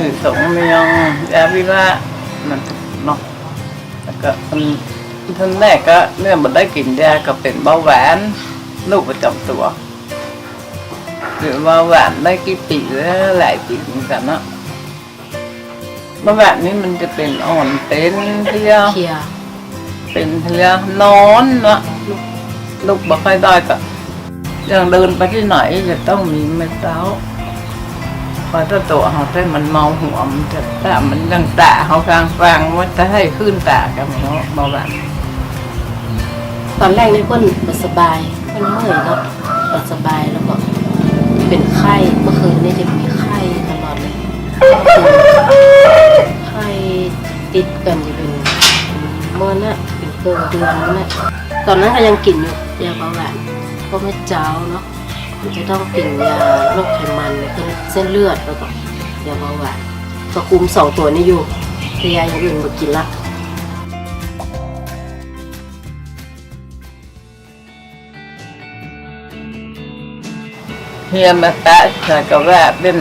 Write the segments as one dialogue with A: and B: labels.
A: อสงเมียงยาวิระมันเนาะแล้วก็มันท่านแรกก็เนี่ยมันได้กินยาก็เป็นเบาหวานลูกประจำตัวหรือเบาหวานได้กี่ปีแล้วหลายปีเหมือนกันเนาะเบาหวานนี่มันจะเป็นอ่อนเป็นเที่ยว
B: เคลียร์
A: เป็นเทือนอนเนาะลูกบอกให้ได้ก็ยังเดินไปที่ไหนจะต้องมีไม้เท้า พอถ้าตัวเขาได้มันเมาหัวมันจะแต่มันยังตาเขากลางฟังว่าจะให้ขึ้นตากันเนาะเบาหวาน
B: ตอนแรกนี่เพิ่นบ่สบายเพิ่นเมื่อยเนาะบ่สบายแล้วก็เป็นไข้เมื่อคืนนี่จะมีไข้ตลอดเลยไข้ติดกันจะเป็นเมื่อน่ะเป็นเกินเดือนนั่นแหละตอนนั้นก็ยังกินอยู่ยาเบาหวานก็ไม่เจ้าเนาะ จะต้องกินยาโรคไขมันขึ้นเส้นเลือดแล้วก็ยาเบาหวานก็คุมสองตัวนี้อยู่แต่ยาอย่างอื่นบ่กินละ
A: เฮียมาแตะใส่ก็ว่าเป็น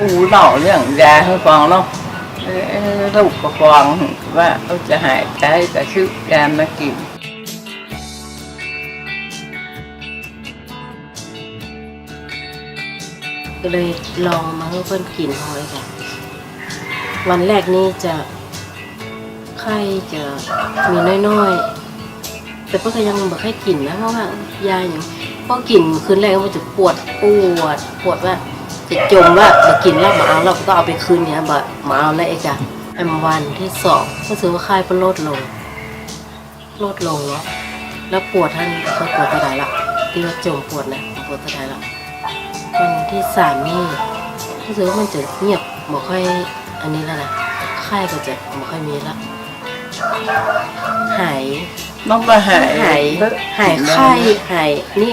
A: อูเหล่าเรื่องยาให้ฟังเนาะลูกก็ฟังว่าเขาจะหายใจแต่ชื่อยามากิน
B: ก็เลยลองมาให้เพื่อนกินหอยค่ะ วันแรกนี่จะไข้จะมีน้อยๆ แต่เพื่อนก็ยังบอกให้กินนะเพราะว่ายาอย่างพอกินคืนแรกมันจะปวดปวดปวดว่าจะจมว่าจะกินแล้วมาเอาเราก็เอาไปคืนเนี่ยบ่มาเอาแล้วไอ้จ้ะไอ้วันที่สองก็ถือว่าไข้ก็ลดลงลดลงเนาะแล้วปวดท่านก็ปวดเท่าไหร่ละที่ว่าจมปวดนะปวดเท่าไหร่ละ วันที่สามนี่รู้สึกว่ามันจะเงียบไม่ค่อยอันนี้แล้วนะไข้ก็จะไม่ค่อยมีละหาย
A: น้องไปหาย
B: หายหายไข้หายนี่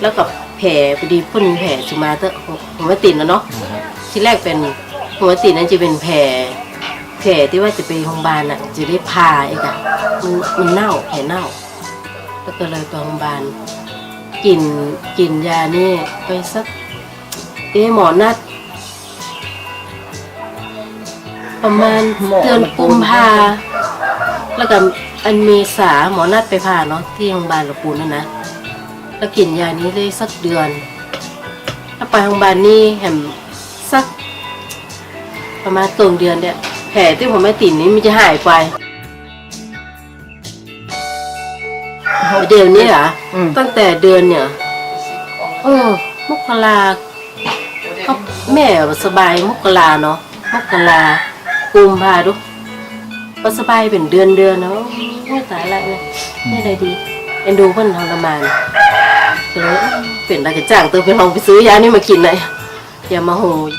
B: แล้วกับแผลพอดีเพ่นมีแผลจุมาเตอหัวติดนะเนาะที่แรกเป็นหัวติดนั้นจะเป็นแผลแผลที่ว่าจะไปโรงพยาบาลอะ จะได้พาอีกอะมันมันเน่าแผลเน่า แล้วก็เลยไปโรงพยาบาลกินกินยานี่ไปสัก เอ๊ะหมอนัดประมาณเดือนกุมภาแล้วก็อันเมษาหมอนัดไปผ่าเนาะที่โรงพยาบาลหลวงปู่นั่นนะแล้วกินยานี้ได้สักเดือนถ้าไปโรงพยาบาลนี่แหมสัก ประมาณเกินเดือนเนี่ยแผลที่ผมไม่ติดนี้มันจะหายไปเดี๋ยวนี้เหรอ
A: อืม
B: ตั้งแต่เดือนเนี่ยเออมกราก็ แม่สบายมกราเนาะมกรากุมภาดุก็สบายเป็นเดือนเดือนเนาะไม่ตายละเนี่ยไม่ได้ดีเอ็นดูเพิ่นทรมานก็เลยเอ้ยเป็นอะไรกันจ้างตัวไปลองไปซื้อยานี่มากินเลยอย่ามาโหย